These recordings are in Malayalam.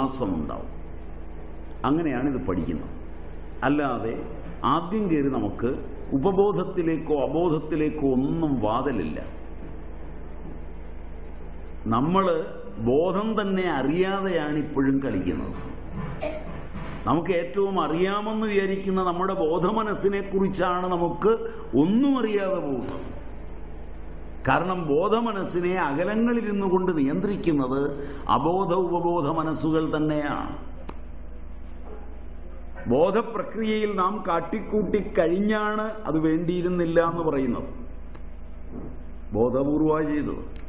വിശ്വാസമുണ്ടാവും അങ്ങനെയാണ് ഇത് പഠിക്കുന്നത്. അല്ലാതെ ആദ്യം കയറി നമുക്ക് ഉപബോധത്തിലേക്കോ അബോധത്തിലേക്കോ ഒന്നും വാതലില്ല. നമ്മൾ ബോധം തന്നെ അറിയാതെയാണ് ഇപ്പോഴും കളിക്കുന്നത്. നമുക്ക് ഏറ്റവും അറിയാമെന്ന് വിചാരിക്കുന്ന നമ്മുടെ ബോധമനസ്സിനെ കുറിച്ചാണ് നമുക്ക് ഒന്നും അറിയാതെ പോകുന്നത്. കാരണം ബോധമനസ്സിനെ അകലങ്ങളിരുന്നു കൊണ്ട് നിയന്ത്രിക്കുന്നത് അബോധ ഉപബോധ മനസ്സുകൾ തന്നെയാണ്. ബോധപ്രക്രിയയിൽ നാം കാട്ടിക്കൂട്ടി കഴിഞ്ഞാണ് അത് വേണ്ടിയിരുന്നില്ല എന്ന് പറയുന്നത്. ബോധപൂർവ ചെയ്തത്.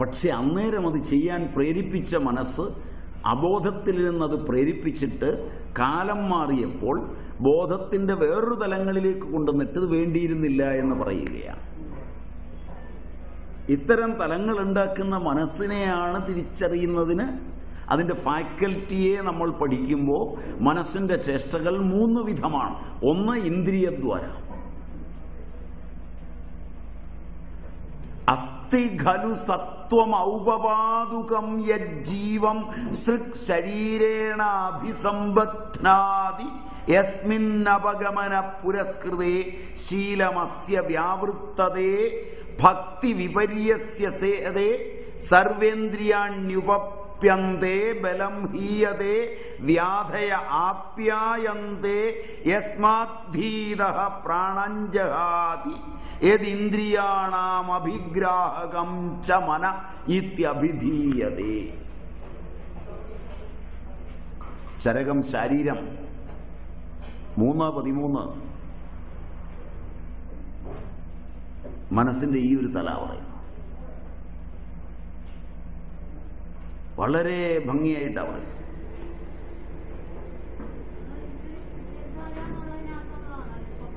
പക്ഷെ അന്നേരം അത് ചെയ്യാൻ പ്രേരിപ്പിച്ച മനസ്സ് അബോധത്തിൽ നിന്നത് പ്രേരിപ്പിച്ചിട്ട് കാലം മാറിയപ്പോൾ ബോധത്തിന്റെ വേറൊരു തലങ്ങളിലേക്ക് കൊണ്ടുവന്നിട്ട് ഇത് വേണ്ടിയിരുന്നില്ല എന്ന് പറയുകയാണ്. ഇത്തരം തലങ്ങൾ ഉണ്ടാക്കുന്ന മനസ്സിനെയാണ് തിരിച്ചറിയുന്നതിന് അതിന്റെ ഫാക്കൽറ്റിയെ നമ്മൾ പഠിക്കുമ്പോൾ മനസ്സിന്റെ ചേഷ്ടകൾ മൂന്ന് വിധമാണ്. ഒന്ന് ഇന്ദ്രിയദ്വാര. അസ്ഥി ഖലു സത്വം ഔപപാതുകം യജ്ജീവം സൃക് ശരീരേണ അഭിസംബധ്നാതി യസ്മിന്നപഗമന പുരസ്കൃതേ ശീലമസ്യ വ്യാവൃത്തതേ ഭക്തി വിപര്യസ്യ സേതേ സർവേന്ദ്രിയാണ്യുപപ്യന്തേ ബലം ഹീയതേ വ്യാധയ ആപ്യായന്തേ യസ്മാധീത പ്രാണഞ്ജഹാതി യദിന്ദ്രിയാണാം അഭിഗ്രാഹകം ച മന ഇത്യഭിധീയതേ. ചരകം ശരീരം മൂന്ന് പതിമൂന്ന്. മനസ്സിന്റെ ഈ ഒരു തല പറയുന്നു വളരെ ഭംഗിയായിട്ടാണ് പറയുന്നത്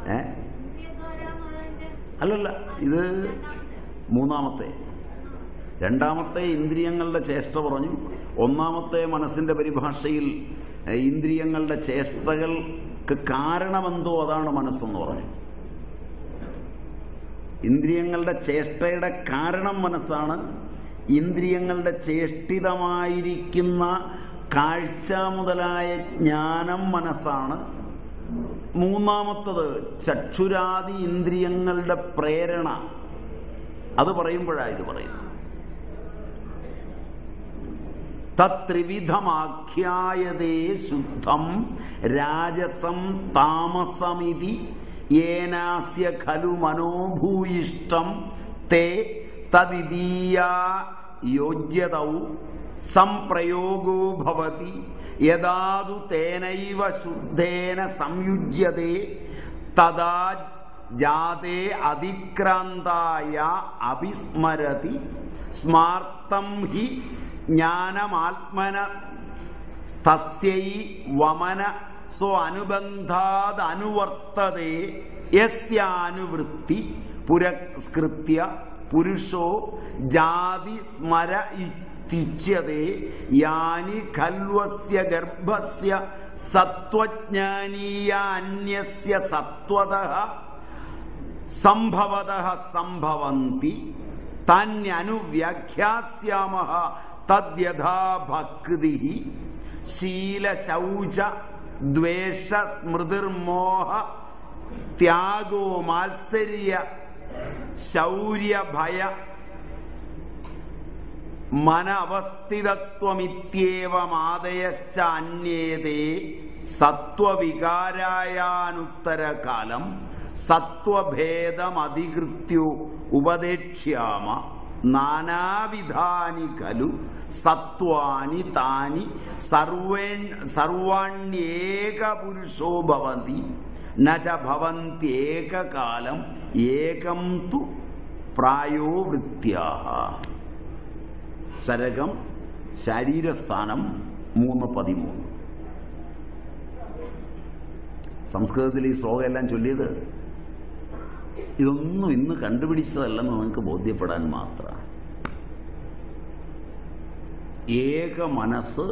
ഏ? അല്ലല്ല ഇത് മൂന്നാമത്തെ. രണ്ടാമത്തെ ഇന്ദ്രിയങ്ങളുടെ ചേഷ്ട പറഞ്ഞു. ഒന്നാമത്തെ മനസ്സിന്റെ പരിഭാഷയിൽ ഇന്ദ്രിയങ്ങളുടെ ചേഷ്ടകൾക്ക് കാരണമെന്തോ അതാണ് മനസ്സെന്ന് പറഞ്ഞു. ഇന്ദ്രിയങ്ങളുടെ ചേഷ്ടയുടെ കാരണം മനസ്സാണ്. ഇന്ദ്രിയങ്ങളുടെ ചേഷ്ടിതമായിരിക്കുന്ന കാഴ്ച മുതലായ ജ്ഞാനം മനസ്സാണ്. മൂന്നാമത്തത് ചക്ഷുരാദി ഇന്ദ്രിയങ്ങളുടെ പ്രേരണ. അത് പറയുമ്പോഴാണ് ഇത് പറയുന്നത്. തത്രിവിധമാഖ്യായതേ ശുദ്ധം രാജസം താമസമിതി ഏനാസ്യ ഖലു മനോഭൂയിഷ്ടം തേ തദിതീയാ യോജ്യതൗ സംപ്രയോഗോ ഭവതി യദാതു തേനൈവ ശുദ്ധേന സംയുജ്യതേ തദാ ജാതേ അതിക്രാന്തായ അഭിസ്മരതി സ്മാർത്തം ഹി ജ്ഞാനമാത്മന തസ്യൈ വമന സ്വ അനുബന്ധാത് അനുവർത്തതേ യസ്യാനുവൃത്തി പുരസ്കൃത്യ പുരുഷോ ജാതി സ്മര ഇത്യുച്യതേ യാനി ഖൽവസ്യ ഗർഭസ്യ സത്വജ്ഞാനീയ അന്യസ്യ സത്വത സംഭവത സംഭവന്തി തന്യനുവ്യാഖ്യാസ്യാമ തദ്യഥാ ഭക്തി ശീലശൗച ദ്വേഷ സ്മൃതിർമോഹ ത്യാഗോ മാത്സര്യ ശൗര്യഭയ അന്യേതേ സത്വവികാരായാനുത്തരകാലം സത്വഭേദമധികൃത്യോ ഉപദേക്ഷ്യാമ നാനാവിധാനി ഖലു സത്വാനി താനി സർവേ സർവാണ്യേക പുരുഷോ ഭവന്തി നച ഏകം തു പ്രായോ വൃത്യാഹ. സരകം ശരീരസ്ഥാനം മൂന്ന് പതിമൂന്ന്. സംസ്കൃതത്തിൽ ഈ ശ്ലോകം എല്ലാം ചൊല്ലിയത് ഇതൊന്നും ഇന്ന് കണ്ടുപിടിച്ചതല്ലെന്ന് നിങ്ങൾക്ക് ബോധ്യപ്പെടാൻ മാത്രമാണ് ഏക മനസ്സ്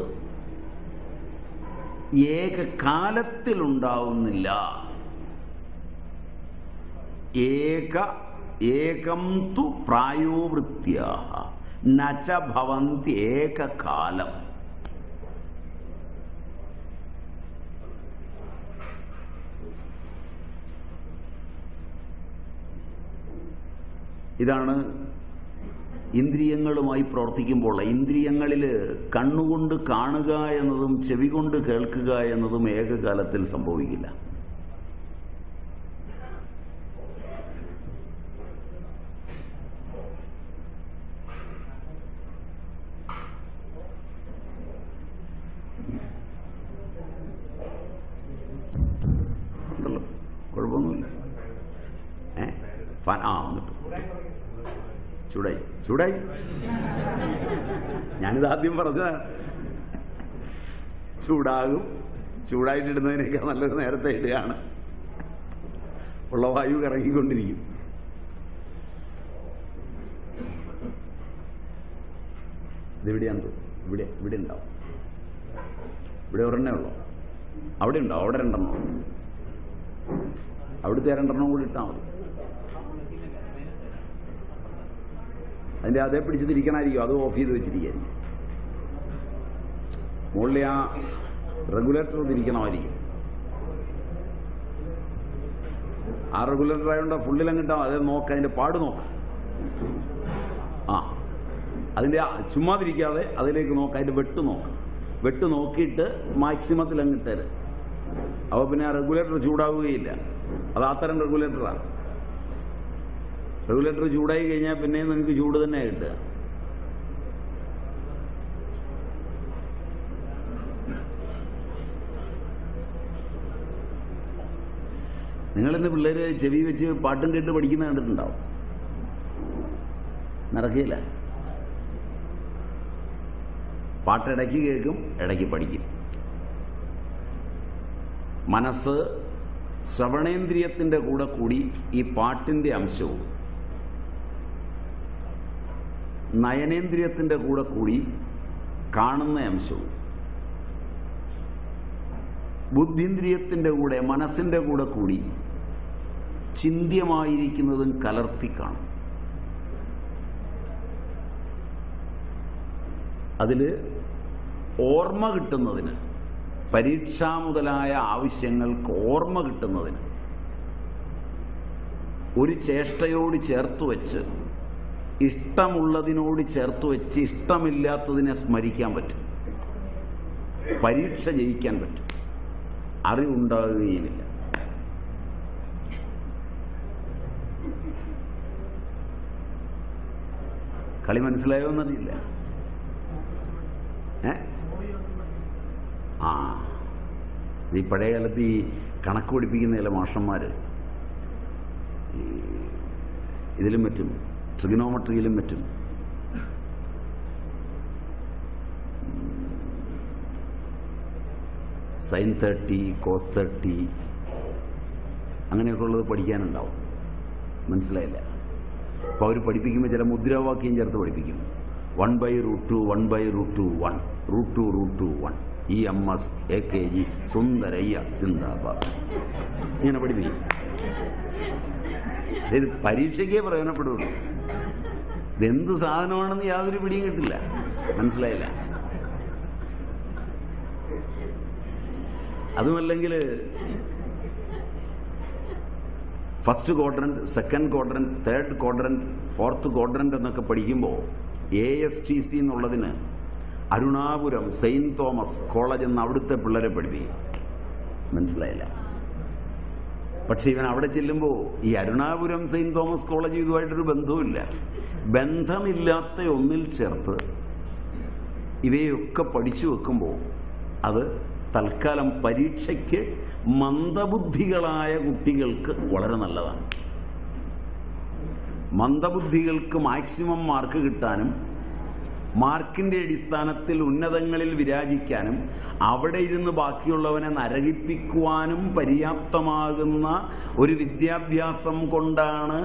ഏക ഏകകാലത്തിലുണ്ടാവുന്നില്ല ഏക ഏകം തു പ്രായോവൃത്യ നച ഭവന്തി ഏകകാലം ഇതാണ് ഇന്ദ്രിയങ്ങളുമായി പ്രവർത്തിക്കുമ്പോൾ ഇന്ദ്രിയങ്ങളിൽ കണ്ണുകൊണ്ട് കാണുക എന്നതും ചെവി കൊണ്ട് കേൾക്കുക എന്നതും ഏകകാലത്തിൽ സംഭവിക്കില്ല. കുഴപ്പമൊന്നുമില്ല. ഏ? ആ വന്നിട്ട് ചൂടായി ചൂടായി ഞാനിത് ആദ്യം പറഞ്ഞതാണ് ചൂടാകും. ചൂടായിട്ടിടുന്നതിനേക്കാൾ നല്ലത് നേരത്തെ ഇടുകയാണ്. ഉള്ള വായു ഇറങ്ങിക്കൊണ്ടിരിക്കും. ഇതെവിടെയാന്ന് തോന്നുന്നു. ഇവിടെ ഇവിടെ ഉണ്ടാവും. ഇവിടെ ഒരെണ്ണേ ഉള്ളൂ. അവിടെ ഉണ്ടോ അവിടെ രണ്ടെണ്ണം അവിടുത്തെ രണ്ടെണ്ണം കൂടി ഇട്ടാൽ മതി. അതിന്റെ അതേ പിടിച്ച് തിരിക്കണമായിരിക്കും അത് ഓഫ് ചെയ്ത് വെച്ചിരിക്കുകയായിരിക്കും. മുകളിൽ ആ റെഗുലേറ്റർ തിരിക്കണമായിരിക്കും ആ റെഗുലേറ്റർ ആയതുകൊണ്ട് ഫുള്ളിലങ്ങിട്ടാൽ അത് നോക്ക് അതിന്റെ പാട് നോക്ക്. ആ. അതിന്റെ ചുമ്മാതിരിക്കാതെ അതിലേക്ക് നോക്ക് അതിന്റെ വെട്ട് നോക്ക്. വെട്ട് നോക്കിയിട്ട് മാക്സിമത്തിൽ അങ്ങിട്ടേര് അപ്പോൾ പിന്നെ ആ റെഗുലേറ്റർ ചൂടാവുകയില്ല. അത് അത്തരം റെഗുലേറ്ററാണ് റെഗുലേറ്റർ ചൂടായി കഴിഞ്ഞാൽ പിന്നെ നിങ്ങൾക്ക് ചൂട് തന്നെ കിട്ടുക. നിങ്ങളിന്ന് പിള്ളേര് ചെവി വെച്ച് പാട്ടും കേട്ട് പഠിക്കുന്ന കണ്ടിട്ടുണ്ടാവും? നടക്കില്ല. പാട്ട് ഇടയ്ക്ക് കേൾക്കും ഇടയ്ക്ക് പഠിക്കും. മനസ്സ് ശ്രവണേന്ദ്രിയത്തിന്റെ കൂടെ കൂടി ഈ പാട്ടിന്റെ അംശവും നയനേന്ദ്രിയത്തിന്റെ കൂടെ കൂടി കാണുന്ന അംശവും. ബുദ്ധീന്ദ്രിയത്തിന്റെ കൂടെ മനസ്സിന്റെ കൂടെ കൂടി ചിന്ത്യമായിരിക്കുന്നതും കലർത്തി കാണും. അതിൽ ഓർമ്മ കിട്ടുന്നതിന് പരീക്ഷാ മുതലായ ആവശ്യങ്ങൾക്ക് ഓർമ്മ കിട്ടുന്നതിന് ഒരു ചേഷ്ടയോട് ചേർത്ത് വെച്ച് ഇഷ്ടമുള്ളതിനോട് ചേർത്ത് വെച്ച് ഇഷ്ടമില്ലാത്തതിനെ സ്മരിക്കാൻ പറ്റും. പരീക്ഷ ജയിക്കാൻ പറ്റും. അറിവുണ്ടാകുകയുമില്ല. കളി മനസ്സിലായോ എന്നറിയില്ല. ഏ? ആ. ഈ പഴയ കാലത്ത് ഈ കണക്ക് പഠിപ്പിക്കുന്ന ചില മാഷന്മാർ ഇതിലും പറ്റും ട്രിഗനോമെട്രിയിലും മറ്റും. സൈൻ തേർട്ടി കോസ് തേർട്ടി അങ്ങനെയൊക്കെ ഉള്ളത് പഠിക്കാനുണ്ടാവും. മനസ്സിലായില്ല? അപ്പോൾ അവർ പഠിപ്പിക്കുമ്പോൾ ചില മുദ്രാവാക്യം ചേർത്ത് പഠിപ്പിക്കും. One by root two one by root two one. Root two root two one. E M S A K G Sundarayya സിന്ദാബാദ്. ഇങ്ങനെ പഠിപ്പിക്കും. പക്ഷെ ഇത് പരീക്ഷയ്ക്കേ പ്രയോജനപ്പെടുള്ളൂ. ഇതെന്ത് സാധനമാണെന്ന് യാതൊരു പിടിയും കിട്ടില്ല. മനസ്സിലായില്ല. അതുമല്ലെങ്കിൽ first quadrant second quadrant third quadrant fourth quadrant എന്നൊക്കെ പഠിക്കുമ്പോൾ എ എസ് ടി സി എന്നുള്ളതിന് അരുണാപുരം സെയിന്റ് തോമസ് കോളേജ് എന്ന് അവിടുത്തെ പിള്ളേരെ പഠിപ്പിക്കും മനസ്സിലായില്ല? പക്ഷേ ഇവൻ അവിടെ ചെല്ലുമ്പോൾ ഈ അരുണാപുരം സെയിന്റ് തോമസ് കോളേജ് ഇതുമായിട്ടൊരു ബന്ധവുമില്ല. ബന്ധമില്ലാത്ത ഒന്നിൽ ചേർത്ത് ഇവയൊക്കെ പഠിച്ചു വെക്കുമ്പോൾ അത് തൽക്കാലം പരീക്ഷയ്ക്ക് മന്ദബുദ്ധികളായ കുട്ടികൾക്ക് വളരെ നല്ലതാണ്. മന്ദബുദ്ധികൾക്ക് മാക്സിമം മാർക്ക് കിട്ടാനും മാർക്കിന്റെ അടിസ്ഥാനത്തിൽ ഉന്നതങ്ങളിൽ വിരാജിക്കാനും അവിടെ ഇരുന്ന് ബാക്കിയുള്ളവനെ നരകിപ്പിക്കുവാനും പര്യാപ്തമാകുന്ന ഒരു വിദ്യാഭ്യാസം കൊണ്ടാണ്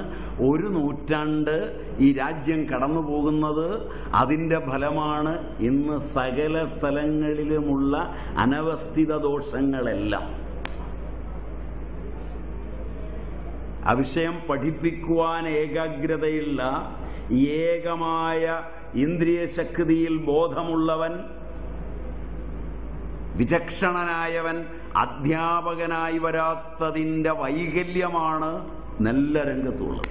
ഒരു നൂറ്റാണ്ട് ഈ രാജ്യം കടന്നു പോകുന്നത് അതിന്റെ ഫലമാണ് ഇന്ന് സകല സ്ഥലങ്ങളിലുമുള്ള അനവസ്ഥിത ദോഷങ്ങളെല്ലാം. ആ വിഷയം പഠിപ്പിക്കുവാൻ ഏകാഗ്രതയുള്ള ഏകമായ ഇന്ദ്രിയ ശക്തിയിൽ ബോധമുള്ളവൻ വിചക്ഷണനായവൻ അധ്യാപകനായി വരാത്തതിന്റെ വൈകല്യമാണ് നല്ല രംഗത്തുള്ളത്.